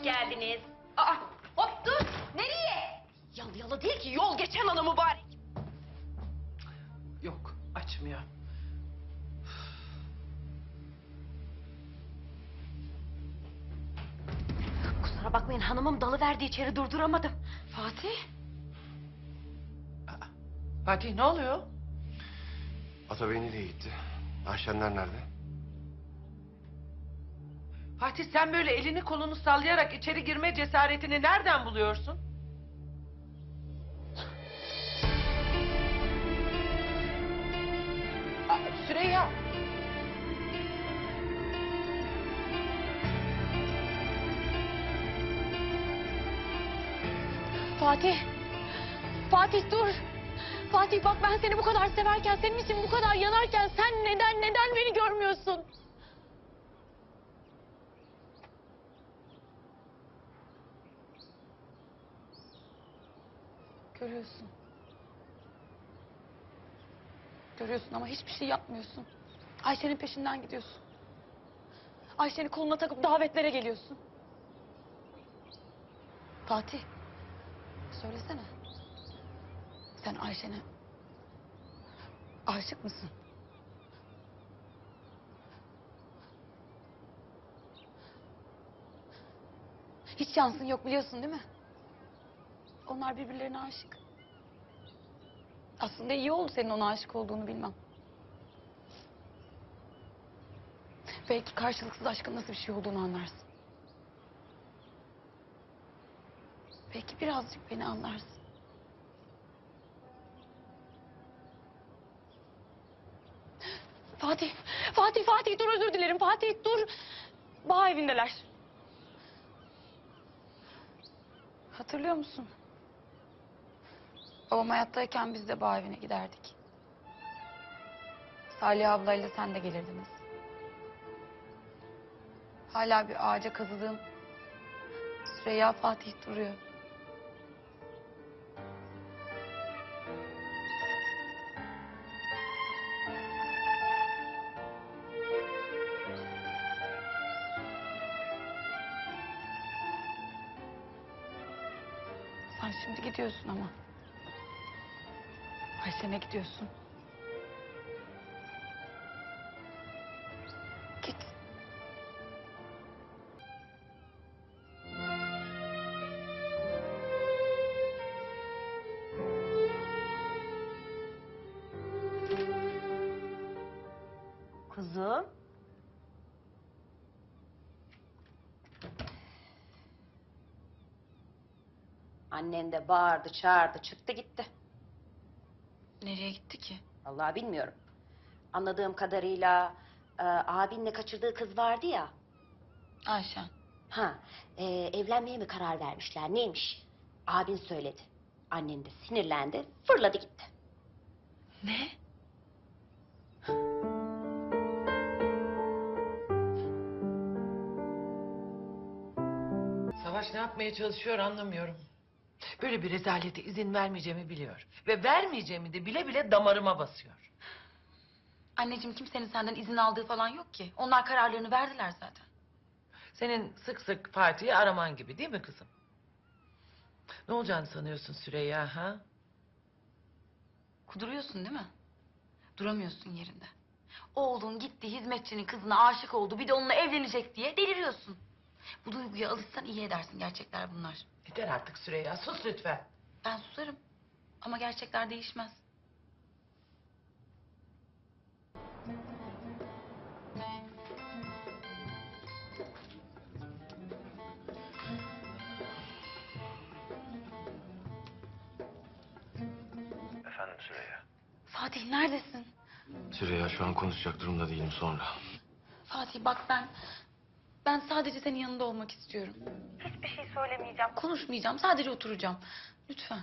hoş geldiniz. Aa, hop dur. Nereye? Yalı yalı değil ki yol geçen ana mübarek. Yok açmıyor. Kusura bakmayın hanımım dalı verdi içeri durduramadım. Fatih? Aa, Fatih ne oluyor? Atabey nereye gitti? Ayşenler nerede? Fatih sen böyle elini kolunu sallayarak içeri girme cesaretini nereden buluyorsun? Süreyya. Fatih. Fatih dur. Fatih bak ben seni bu kadar severken, senin için bu kadar yanarken sen neden neden beni görmüyorsun? Görüyorsun. Görüyorsun ama hiçbir şey yapmıyorsun. Ayşe'nin peşinden gidiyorsun. Ayşe'ni koluna takıp davetlere geliyorsun. Fatih. Söylesene. Sen Ayşe'ne aşık mısın? Hiç şansın yok biliyorsun değil mi? Onlar birbirlerine aşık. Aslında iyi oldu senin ona aşık olduğunu bilmem. Belki karşılıksız aşkın nasıl bir şey olduğunu anlarsın. Belki birazcık beni anlarsın. Fatih, Fatih, Fatih dur özür dilerim. Fatih dur. Bağ evindeler. Hatırlıyor musun? Babam hayattayken biz de bağ evine giderdik. Salih ablayla sen de gelirdiniz. Hala bir ağaca kazıdığım Süreyya Fatih duruyor. Sen şimdi gidiyorsun ama. Ayşe'ne gidiyorsun. Git. Kuzum. Annen de bağırdı, çağırdı, çıktı gitti. Nereye gitti ki? Vallahi bilmiyorum. Anladığım kadarıyla e, abinle kaçırdığı kız vardı ya. Ayşen. Ha, e, evlenmeye mi karar vermişler? Neymiş? Abin söyledi. Annen de sinirlendi, fırladı gitti. Ne? Savaş ne yapmaya çalışıyor anlamıyorum. Böyle bir rezalete izin vermeyeceğimi biliyor. Ve vermeyeceğimi de bile bile damarıma basıyor. Anneciğim kimsenin senden izin aldığı falan yok ki. Onlar kararlarını verdiler zaten. Senin sık sık Fatih'i araman gibi değil mi kızım? Ne olacağını sanıyorsun Süreyya ha? Kuduruyorsun değil mi? Duramıyorsun yerinde. Oğlun gitti hizmetçinin kızına aşık oldu bir de onunla evlenecek diye deliriyorsun. Bu duyguya alışsan iyi edersin gerçekler bunlar. Yeter artık Süreyya sus lütfen. Ben susarım ama gerçekler değişmez. Efendim Süreyya. Fatih neredesin? Süreyya şu an konuşacak durumda değilim sonra. Fatih bak ben... Ben sadece senin yanında olmak istiyorum. Hiçbir şey söylemeyeceğim, konuşmayacağım. Sadece oturacağım. Lütfen.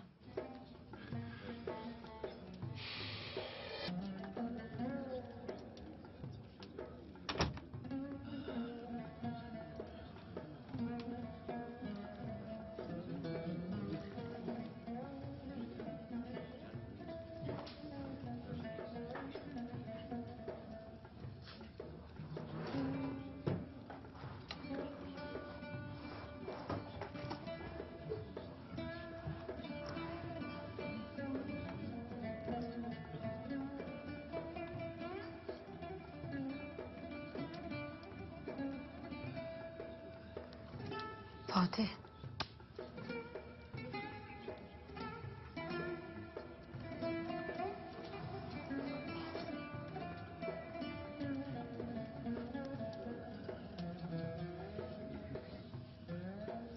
Fatih.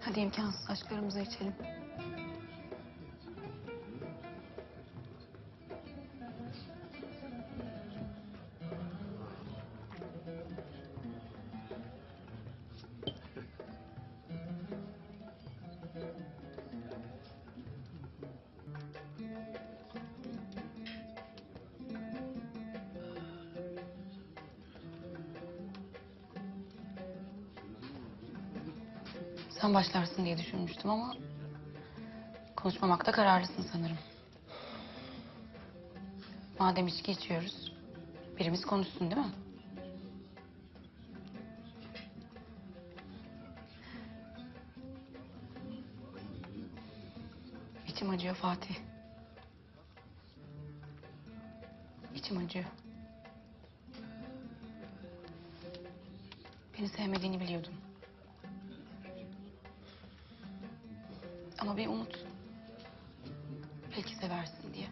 Hadi imkansız aşklarımıza içelim. Sen başlarsın diye düşünmüştüm ama... ...konuşmamakta kararlısın sanırım. Madem içki içiyoruz... ...birimiz konuşsun değil mi? İçim acıyor Fatih. İçim acıyor. Beni sevmediğini biliyordum. Ama bir umut. Belki seversin diye.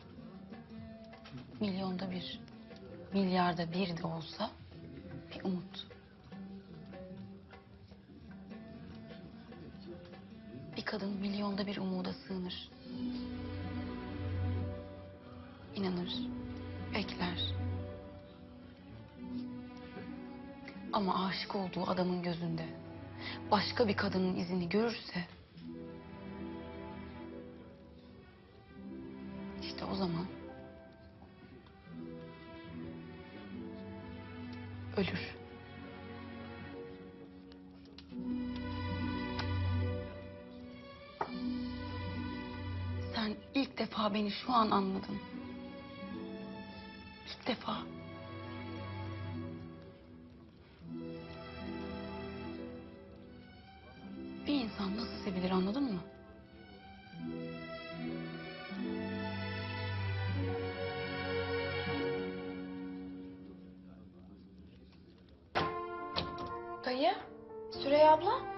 Milyonda bir, milyarda bir de olsa bir umut. Bir kadın milyonda bir umuda sığınır. İnanır, bekler. Ama aşık olduğu adamın gözünde başka bir kadının izini görürse beni şu an anladın. İlk defa. Bir insan nasıl sevilir anladın mı? Dayı, Süreyya abla.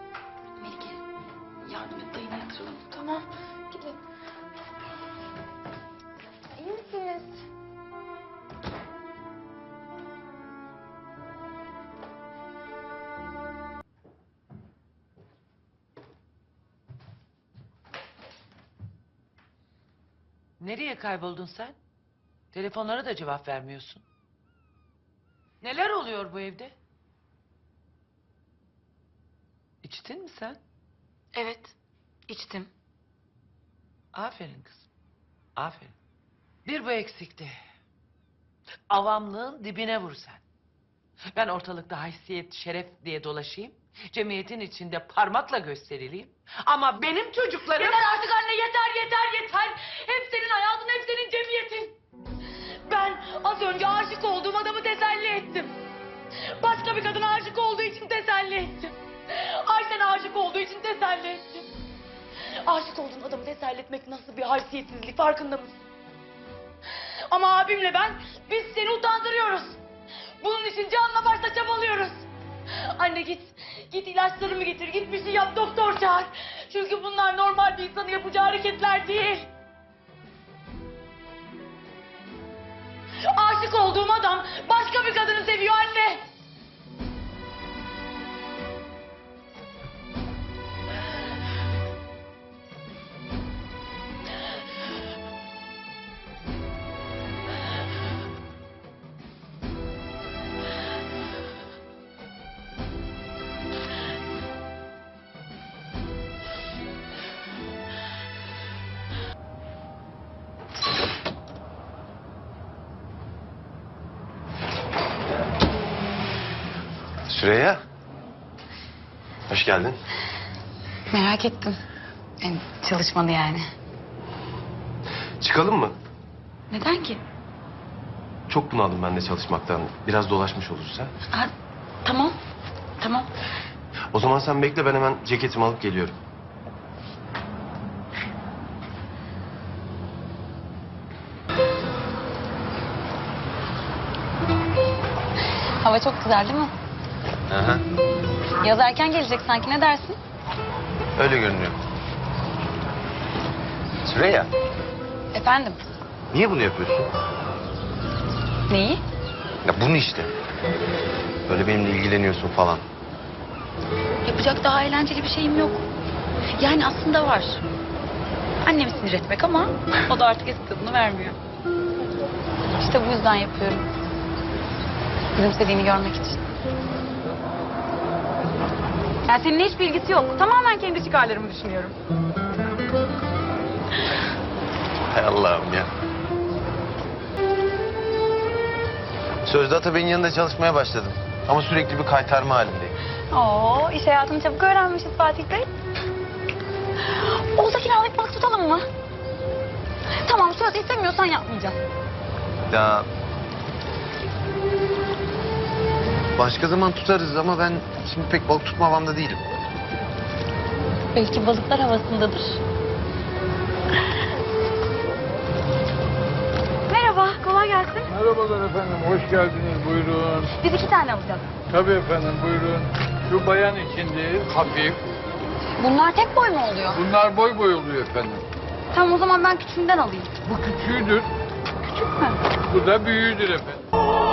Nereye kayboldun sen? Telefonlara da cevap vermiyorsun. Neler oluyor bu evde? İçtin mi sen? Evet içtim. Aferin kızım. Aferin. Bir bu eksikti. Avamlığın dibine vur sen. Ben ortalıkta haysiyet, şeref diye dolaşayım. Cemiyetin içinde parmakla gösterileyim. Ama benim çocuklarım... Yeter artık anne yeter yeter yeter. Hep senin hayatın hep senin cemiyetin. Ben az önce aşık olduğum adamı teselli ettim. Başka bir kadına aşık olduğu için teselli ettim. Ayşen aşık olduğu için teselli ettim. Aşık olduğun adamı teselli etmek nasıl bir haysiyetsizlik farkında mısın? Ama abimle ben biz seni utandırıyoruz. Bunun için canla başla çabalıyoruz. Anne git. Git ilaçlarımı getir. Git bir şey yap doktor çağır. Çünkü bunlar normal bir insanın yapacağı hareketler değil. Aşık olduğum adam başka bir kadını seviyor anne. Süreyya. Hoş geldin. Merak ettim. Yani çalışmanı yani. Çıkalım mı? Neden ki? Çok bunaldım ben de çalışmaktan. Biraz dolaşmış oluruz ha. Ha, tamam. Tamam. O zaman sen bekle ben hemen ceketimi alıp geliyorum. Hava çok güzel değil mi? Aha. Yaz erken gelecek sanki ne dersin? Öyle görünüyor. Süreyya, Efendim? niye bunu yapıyorsun? Neyi? Ya bunu işte. Böyle benimle ilgileniyorsun falan. Yapacak daha eğlenceli bir şeyim yok. Yani aslında var. Annemi sinir etmek ama o da artık eski tadını vermiyor. İşte bu yüzden yapıyorum. Gülümsediğini görmek için. Yani seninle hiç bilgisi yok. Tamamen kendi çıkarlarımı düşünüyorum. Hay Allah'ım ya. Sözde Atabey'in yanında çalışmaya başladım. Ama sürekli bir kaytarma halindeyim. Oo, iş hayatını çabuk öğrenmişiz Fatih Bey. Olsa kiralık balık tutalım mı? Tamam söz istemiyorsan yapmayacağız. Ya... Başka zaman tutarız ama ben şimdi pek balık tutma havamda değilim. Belki balıklar havasındadır. Merhaba, kolay gelsin. Merhabalar efendim, hoş geldiniz. Buyurun. Biz iki tane alacağız. Tabii efendim, buyurun. Şu bayan içindeyiz, hafif. Bunlar tek boy mu oluyor? Bunlar boy boy oluyor efendim. Tamam o zaman ben küçüğünden alayım. Bu küçüğüdür, Küçük mü? bu da büyüğüdür efendim.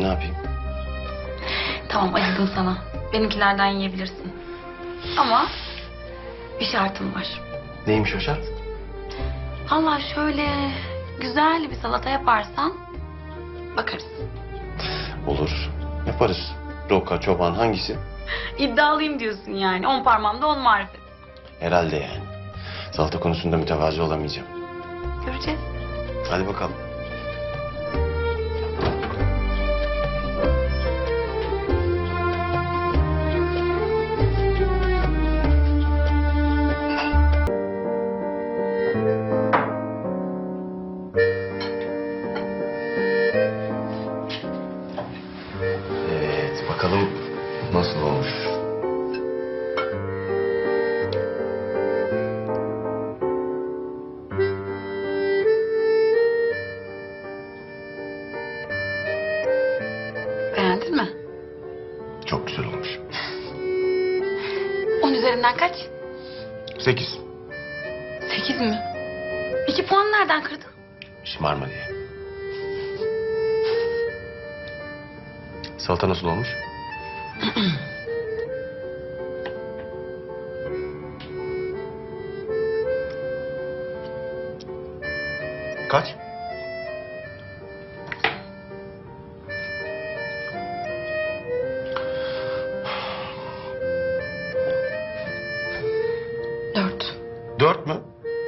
Ne yapayım? Tamam acıdım sana. Benimkilerden yiyebilirsin. Ama bir şartım var. Neymiş o şart? Allah şöyle güzel bir salata yaparsan bakarız. Olur. Yaparız. Roka, çoban hangisi? İddialıyım diyorsun yani. On parmağımda on marifet. Herhalde yani. Salata konusunda mütevazi olamayacağım. Göreceğiz. Hadi bakalım. Üzerinden kaç? Sekiz. Sekiz mi? İki puan nereden kırdın? Şımarma diye. Salata nasıl olmuş?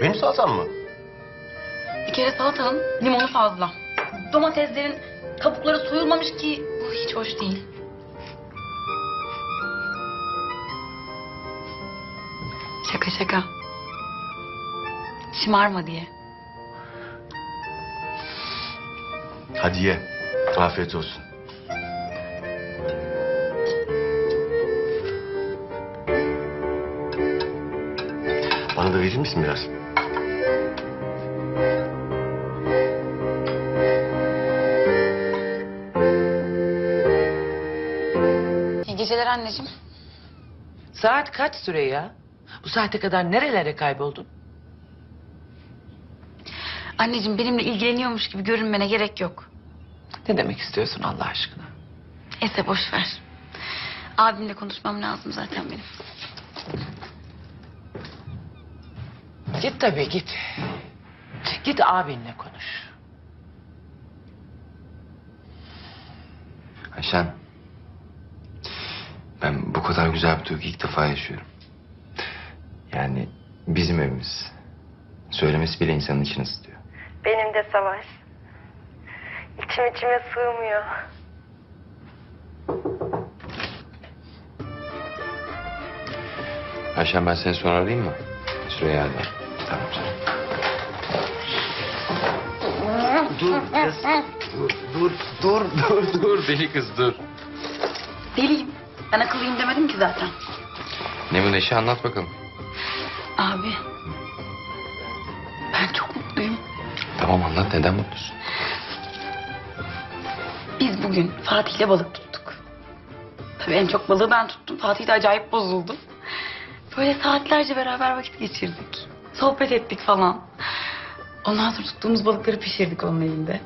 Benim salatam mı? Bir kere salatanın limonu fazla. Domateslerin kabukları soyulmamış ki bu hiç hoş değil. Şaka şaka. Şımarma diye. Hadi ye. Afiyet olsun. Bana da verir misin biraz? Geceler anneciğim. Saat kaç Süreyya? Bu saate kadar nerelere kayboldun? Anneciğim benimle ilgileniyormuş gibi görünmene gerek yok. Ne demek istiyorsun Allah aşkına? Ese boş ver. Abimle konuşmam lazım zaten benim. Git tabii git. Git abinle konuş. Ayşen. Bu kadar güzel bir duygu ilk defa yaşıyorum. Yani bizim evimiz. Söylemesi bile insanın içini ısıtıyor. Benim de Savaş. İçim içime sığmıyor. Ayşen ben seni sonra arayayım mı? Süreyya ile. Tamam canım. Dur kız. Dur, dur, dur, dur, dur. Deli kız dur. Deliyim. Ben akıllıyım demedim ki zaten. Ne bu neşe anlat bakalım. Abi. Ben çok mutluyum. Tamam anlat neden mutlusun? Biz bugün Fatih'le balık tuttuk. Tabii en çok balığı ben tuttum. Fatih de acayip bozuldu. Böyle saatlerce beraber vakit geçirdik. Sohbet ettik falan. Ondan sonra tuttuğumuz balıkları pişirdik onun elinde.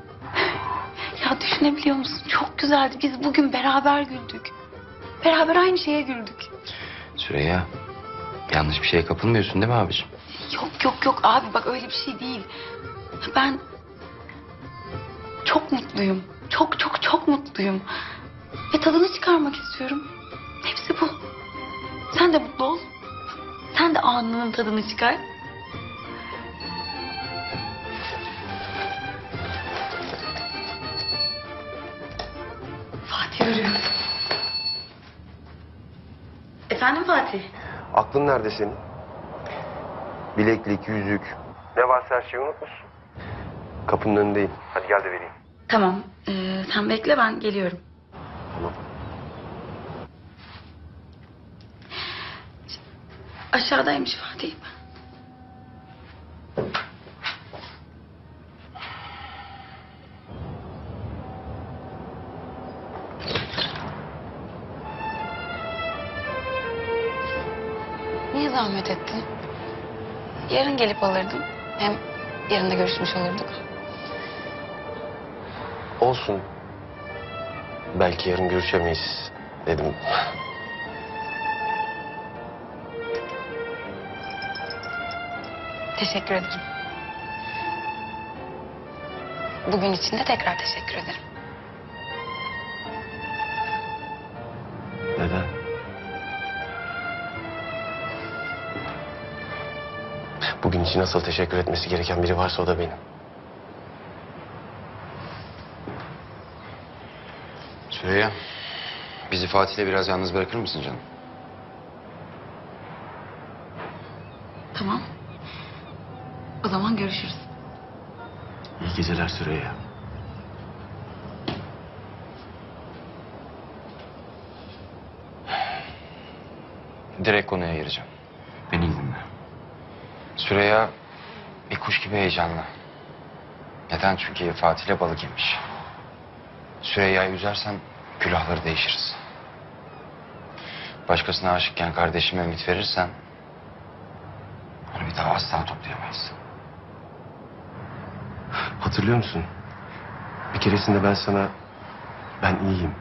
Ya düşünebiliyor musun? Çok güzeldi. Biz bugün beraber güldük. Beraber aynı şeye güldük. Süreyya. Yanlış bir şeye kapılmıyorsun değil mi abiciğim? Yok yok yok abi bak öyle bir şey değil. Ben çok mutluyum. Çok çok çok mutluyum. Ve tadını çıkarmak istiyorum. Hepsi bu. Sen de mutlu ol. Sen de anının tadını çıkar. Efendim Fatih? Aklın nerede senin? Bileklik, yüzük. Ne varsa her şeyi unutmuşsun. Kapının önündeyim. Hadi gel de vereyim. Tamam. ee, sen bekle ben geliyorum. Tamam. Aşağıdaymış Fatih. Gelip alırdım. Hem yarın da görüşmüş olurduk. Olsun. Belki yarın görüşemeyiz dedim. Teşekkür ederim. Bugün için de tekrar teşekkür ederim. Neden? Bugün için asıl teşekkür etmesi gereken biri varsa o da benim. Süreyya. Bizi Fatih'le biraz yalnız bırakır mısın canım? Tamam. O zaman görüşürüz. İyi geceler Süreyya. Direkt konuya gireceğim. Süreyya bir kuş gibi heyecanlı. Neden? Çünkü Fatih'le balık yemiş. Süreyya'yı üzersen külahları değişiriz. Başkasına aşıkken kardeşime ümit verirsen... ...onu bir daha asla toplayamayız. Hatırlıyor musun? Bir keresinde ben sana ben iyiyim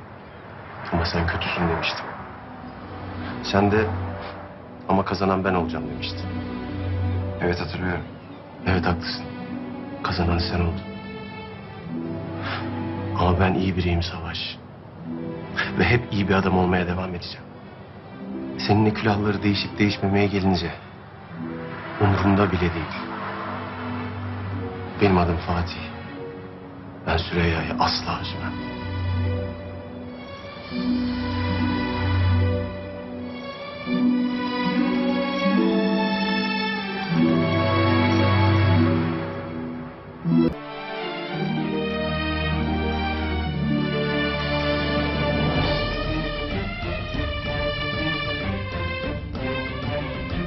ama sen kötüsün demiştim. Sen de ama kazanan ben olacağım demiştin. Evet hatırlıyorum. Evet haklısın. Kazanan sen oldun. Ama ben iyi biriyim Savaş. Ve hep iyi bir adam olmaya devam edeceğim. Seninle külahları değişip değişmemeye gelince umurumda bile değil. Benim adım Fatih. Ben Süreyya'yı asla üzmem.